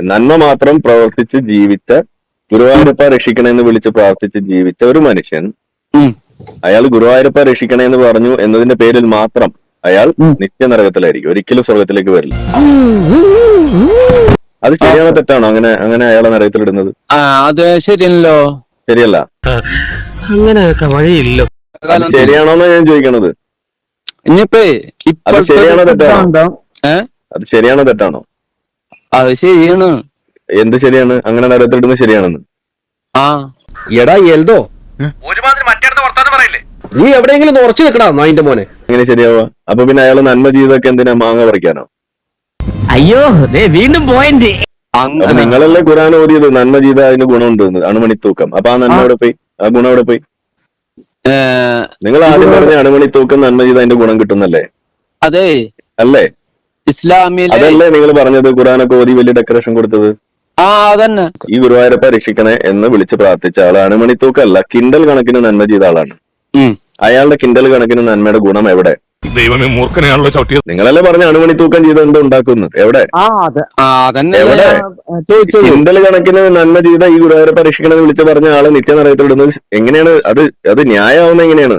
നന്മ മാത്രം പ്രവർത്തിച്ച് ജീവിച്ച ഗുരുവായൂരപ്പ രക്ഷിക്കണമെന്ന് വിളിച്ച് പ്രാർത്ഥിച്ച് ജീവിച്ച ഒരു മനുഷ്യൻ അയാൾ ഗുരുവായൂരപ്പ രക്ഷിക്കണമെന്ന് പറഞ്ഞു എന്നതിന്റെ പേരിൽ മാത്രം അയാൾ. നിത്യനരകത്തിലായിരിക്കും. ഒരിക്കലും സ്വർഗത്തിലേക്ക് വരില്ല. അത് ശരിയാണോ തെറ്റാണോ? അങ്ങനെ അങ്ങനെ അയാളെ നരകത്തിലിടുന്നത്? ആ അത് ശരിയല്ലോ. ശരിയല്ല. അങ്ങനെയൊക്കെ വഴിയില്ല. ശരിയാണോന്നാ ഞാൻ ചോദിക്കണത്? ഇനിയിപ്പേ അത് ശരിയാണോ തെറ്റാണോ? അത് ശരിയാണോ തെറ്റാണോ? അത് ശരിയാണ്. എന്ത് ശരിയാണ്? അങ്ങനെ നരകത്തിലിടുന്നത് ശരിയാണെന്ന്. ആ. എടാ എൽദോ. ഒരുമാതിരി മറ്റേടത്ത് വർത്താനം പറയില്ലേ? നീ എവിടെയെങ്കിലും ഉറച്ചു നിൽക്കടാ നായിന്റെ മോനെ. എങ്ങനെ ശരിയാവാ അപ്പൊ പിന്നെ അയാൾ നന്മ ചെയ്തൊക്കെ എന്തിനാ മാങ്ങ പറിക്കാനോ? അയ്യോ ദേ വീണ്ടും പോയിന്റ്. നിങ്ങളല്ലേ ഖുറാൻ ഓതിയത്? നന്മ ചെയ്ത അതിന് ഗുണമുണ്ട്. അണുമണി തൂക്കം അപ്പൊ ആ നന്മ അവിടെ പോയി? ആ ഗുണം അവിടെ പോയി? നിങ്ങൾ ആദ്യം പറഞ്ഞ അണുമണി തൂക്കം നന്മ ചെയ്ത അതിന്റെ ഗുണം കിട്ടുന്നല്ലേ? അതെ. അല്ലേ? ഇസ്ലാമിലെ അതല്ലേ നിങ്ങൾ പറഞ്ഞത്? ഖുറാനൊക്കെ ഓതി വലിയ ഡെക്കറേഷൻ കൊടുത്തത്. ആ അതന്നെ. ഈ ഗുരുവായൂരപ്പ രക്ഷിക്കണേ എന്ന് വിളിച്ച് പ്രാർത്ഥിച്ച ആളാണ് മണിത്തൂക്കല്ല. തൂക്കല്ല കിണ്ടൽ കണക്കിന് നന്മ ചെയ്ത ആളാണ്. അയാളുടെ കിണ്ടൽ കണക്കിന് നന്മയുടെ ഗുണം എവിടെ? ദൈവമേ മൂർഖനെയാണല്ലോ ചവിട്ടിയത്. നിങ്ങളല്ലേ പറഞ്ഞ അണുമണി തൂക്കം ചെയ്ത് എന്തോ ഉണ്ടാക്കുന്നു എവിടെ? ആ അതന്നെ. എവിടെ? കിണ്ടൽ കണക്കിന് നന്മ ചെയ്ത ഈ ഗുരുവായൂരപ്പ രക്ഷിക്കണമെന്ന് വിളിച്ച് പറഞ്ഞ ആൾ നിത്യനറയത്തിലിടുന്നത് എങ്ങനെയാണ്? അത് അത് ന്യായമാവുന്ന എങ്ങനെയാണ്?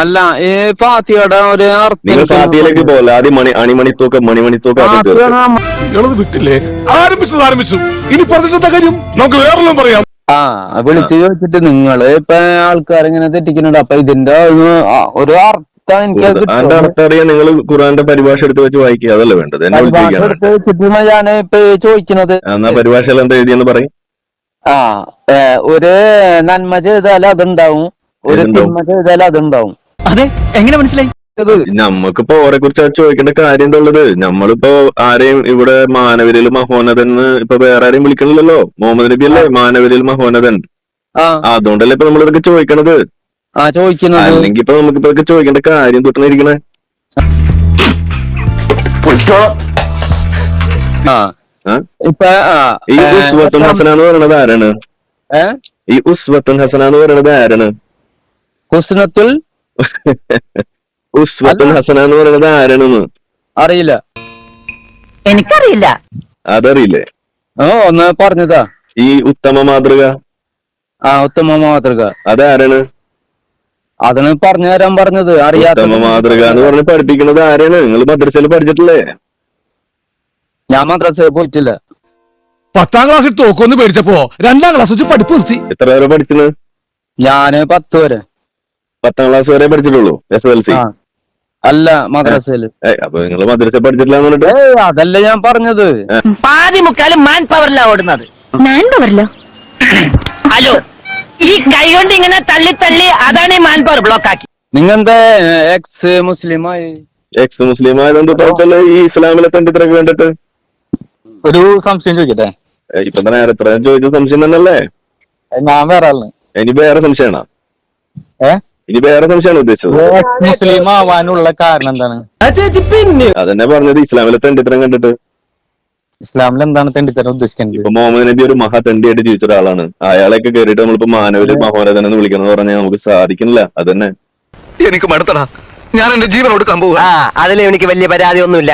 അല്ല ഏ പാത്തിയുടെ ഒരു നിങ്ങൾ ഫാത്തിയിലേക്ക് പോകല്ല? ആദ്യം മണി അണിമണി തൂക്കം മണിമണി തൂക്കം ആദ്യം തീർക്കും ഇളത് വിട്ടില്ലേ? ആരംഭിച്ചത് ആരംഭിച്ചു. ഇനി പറഞ്ഞിട്ട് കാര്യം? നമുക്ക് വേറെല്ലാം പറയാം. ആ വിളിച്ചു ചോദിച്ചിട്ട് നിങ്ങൾ ഇപ്പൊ ആൾക്കാരിങ്ങനെ തെറ്റിക്കുന്നുണ്ട്. അപ്പൊ ഇതിന്റെ ഒരു ഒരു അർത്ഥം എനിക്ക് അതിന്റെ കിട്ടും. അർത്ഥം അറിയാൻ നിങ്ങൾ ഖുറാന്റെ പരിഭാഷ എടുത്ത് വെച്ച് വായിക്കുക. അതല്ലേ വേണ്ടത്? എന്നെ എടുത്ത് ഞാൻ ഇപ്പൊ ചോദിക്കുന്നത് എന്നാ പരിഭാഷയിൽ എന്താ എഴുതിയെന്ന് പറയും. ആ ഏ, ഒരു നന്മ ചെയ്താൽ അതുണ്ടാവും. ഒരു? തിന്മ ചെയ്താൽ അതുണ്ടാവും. അതെ എങ്ങനെ മനസ്സിലായി? നമ്മക്കിപ്പോ ഓരെ കുറിച്ച് ചോദിക്കേണ്ട കാര്യം എന്താ ഉള്ളത്? നമ്മളിപ്പോ ആരെയും ഇവിടെ മാനവരിൽ മഹോന്നതൻ ഇപ്പൊ വേറെ ആരെയും വിളിക്കണില്ലല്ലോ? മുഹമ്മദ് നബി അല്ലേ? മാനവരിൽ മഹോന്നതൻ. അതുകൊണ്ടല്ലേ ഇപ്പൊ നമ്മളിതൊക്കെ ചോദിക്കണത്? അല്ലെങ്കിൽ ഇപ്പൊ നമുക്ക് ഇതൊക്കെ ചോദിക്കേണ്ട കാര്യം തൊട്ടണിരിക്കണേ? ഇപ്പൊ ഈ ഉസ്വത്തുൻ ഹസന എന്ന് പറയുന്നത് ആരാണ്? ഈ ഉസ്വത്തുൻ ഹസന എന്ന് പറയുന്നത് ആരാണ്? ഹുസ്നത്തുൽ ഉസ്വത്തുൻ ഹസന എന്ന് പറയുന്നത് ആരാണെന്ന്? അറിയില്ല. എനിക്കറിയില്ല. അതറിയില്ലേ? ഓ ഒന്ന് പറഞ്ഞതാ. ഈ ഉത്തമ മാതൃക? ആ ഉത്തമ മാതൃക. അതാരാണ്? അതാണ് പറഞ്ഞു തരാൻ പറഞ്ഞത് അറിയാത്ത ഉത്തമ മാതൃക എന്ന് പറഞ്ഞ് പഠിപ്പിക്കുന്നത് ആരാണ്? നിങ്ങൾ മദ്രസയിൽ പഠിച്ചിട്ടില്ലേ? ഞാൻ മദ്രസയിൽ പോയിട്ടില്ല. പത്താം ക്ലാസ്സിൽ തോക്കൊന്ന് പേടിച്ചപ്പോ രണ്ടാം ക്ലാസ് വെച്ച് പഠിപ്പ് നിർത്തി. എത്ര വരെ പഠിക്കുന്നത് ഞാൻ പത്ത് വരെ. പത്താം ക്ലാസ് വരെ പഠിച്ചിട്ടുള്ളൂ എസ് എൽ സി. അല്ല മദ്രസയിൽ. അപ്പൊ നിങ്ങൾ മദ്രസ പഠിച്ചിട്ടില്ല പറഞ്ഞിട്ട്? അതല്ല ഞാൻ പറഞ്ഞത്. പാതി മുക്കാലും മാൻ പവറിലാ ഓടുന്നത്. മാൻ പവറിലോ ഹലോ ഈ കൈ കൊണ്ട് ഇങ്ങനെ തള്ളി തള്ളി അതാണ് ഈ മാൻ പവർ ബ്ലോക്ക് ആക്കി. നിങ്ങെന്താ എക്സ് മുസ്ലിമായി? എക്സ് മുസ്ലിം ആയതുകൊണ്ട് കുഴപ്പമില്ല ഈ ഇസ്ലാമിലെ തണ്ടിത്രക്ക് വേണ്ടിട്ട് ഒരു സംശയം ചോദിക്കട്ടെ? ഇപ്പൊ തന്നെ എത്ര ചോദിച്ച സംശയം തന്നെ തന്നെയല്ലേ? ഞാൻ വേറെ ഇനി വേറെ സംശയമാണോ? ഏ? ഇനി വേറെ സംശയമാണ് ഉദ്ദേശിച്ചത്. എക്സ് മുസ്ലിം ആവാനുള്ള കാരണം എന്താണ്? അതന്നെ പറഞ്ഞത് ഇസ്ലാമിലെ തെണ്ടിത്തരം കണ്ടിട്ട്. ഇസ്ലാമിൽ എന്താണ് തെണ്ടിത്തരം ഉദ്ദേശിക്കുന്നത് ഇപ്പൊ മുഹമ്മദ് നബി ഒരു മഹാ തെണ്ടിയായിട്ട് ജീവിച്ച ഒരാളാണ്. അയാളെയൊക്കെ കയറിയിട്ട് നമ്മളിപ്പോ മാനവര് മഹോനതൻ എന്ന് വിളിക്കണം എന്ന് പറഞ്ഞാൽ നമുക്ക് സാധിക്കുന്നില്ല. അതന്നെ. എനിക്ക് മടുത്തടാ. ഞാൻ എന്റെ ജീവൻ കൊടുക്കാൻ പോകും ആ അതിൽ എനിക്ക് വലിയ പരാതി ഒന്നുമില്ല